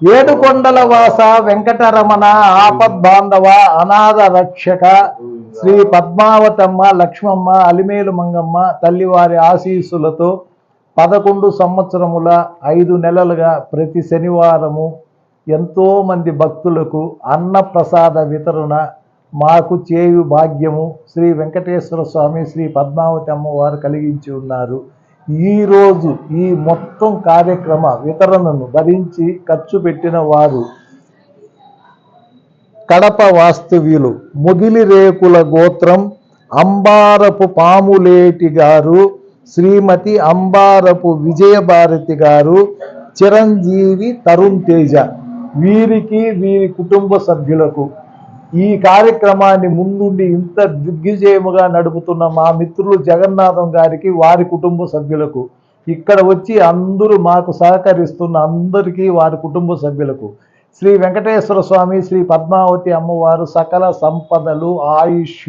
ఏడుకొండల వాస వెంకటరమణ ఆపద్బాంధవ అనాథ రక్షక శ్రీ పద్మావతమ్మ లక్ష్మమ్మ అలిమేలు మంగమ్మ తల్లివారి ఆశీస్సులతో పదకొండు సంవత్సరముల ఐదు నెలలుగా ప్రతి శనివారము ఎంతోమంది భక్తులకు అన్నప్రసాద వితరణ మాకు చేయు భాగ్యము శ్రీ వెంకటేశ్వర స్వామి శ్రీ పద్మావతి అమ్మవారు కలిగించి ఉన్నారు. ఈరోజు ఈ మొత్తం కార్యక్రమ వితరణను భరించి ఖర్చు పెట్టిన వారు కడప వాస్తవ్యులు ముగిలి రేకుల గోత్రం అంబారపు పాములేటి గారు శ్రీమతి అంబారపు విజయభారతి గారు చిరంజీవి తరుణ్ తేజ. వీరికి వీరి కుటుంబ సభ్యులకు ఈ కార్యక్రమాన్ని ముందుండి ఇంత దిగ్విజయముగా నడుపుతున్న మా మిత్రులు జగన్నాథం గారికి వారి కుటుంబ సభ్యులకు ఇక్కడ వచ్చి అందరూ మాకు సహకరిస్తున్న అందరికీ వారి కుటుంబ సభ్యులకు శ్రీ వెంకటేశ్వర స్వామి శ్రీ పద్మావతి అమ్మవారు సకల సంపదలు ఆయుష్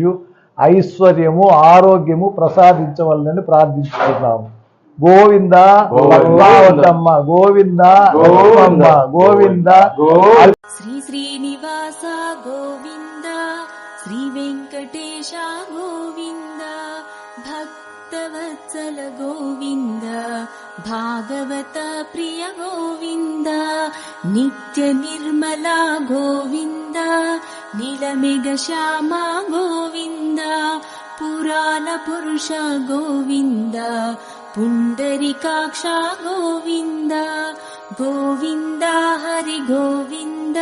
ఐశ్వర్యము ఆరోగ్యము ప్రసాదించవలనని ప్రార్థించుకున్నాము గోవింద పద్మావతమ్మ గోవింద లక్ష్మమ్మ గోవింద. శ్రీ శ్రీనివాస గోవింద శ్రీ వెంకటేశ గోవింద భక్తవత్సల గోవింద భాగవత ప్రియ గోవింద నిత్య నిర్మల గోవింద నీలమేఘ శ్యామ గోవింద పురాణ పురుష గోవింద पुण्डरिकाक्षा गोविन्द गोविन्द हरि गोविन्द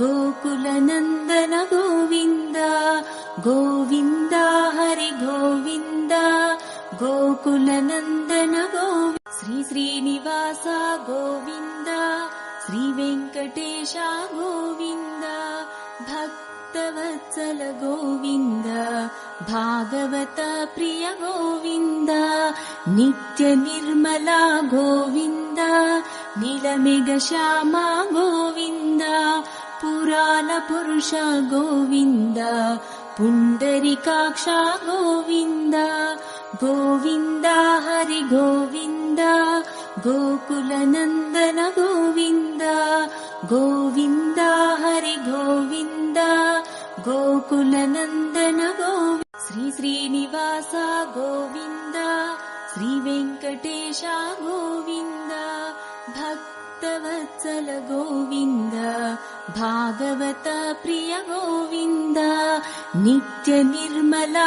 गोकुलनन्दन गोविन्द गोविन्द हरि गोविन्द गोकुलनन्दन गोविन्द। श्री श्रीनिवास गोविन्द श्रीवेङ्कटेश गोविन्द भक्तवत्सल गोविन्द भागवत प्रिय गोविन्द। नित्यनिर्मला गोविन्द गोविन्दलमेघ श्यामा गोविन्द पुराणपुरुष गोविन्द पुण्डरिकाक्षा गोविन्द गोविन्द हरि गोविन्द गोकुलनन्दन गोविन्द गोविन्द हरि गोविन्द गोकुलनन्दन गोविन्द श्री श्रीनिवास गोविन्द। श्रीवेङ्कटेशा गोविन्द भक्तवत्सल गोविन्द भागवत प्रिय गोविन्द नित्यनिर्मला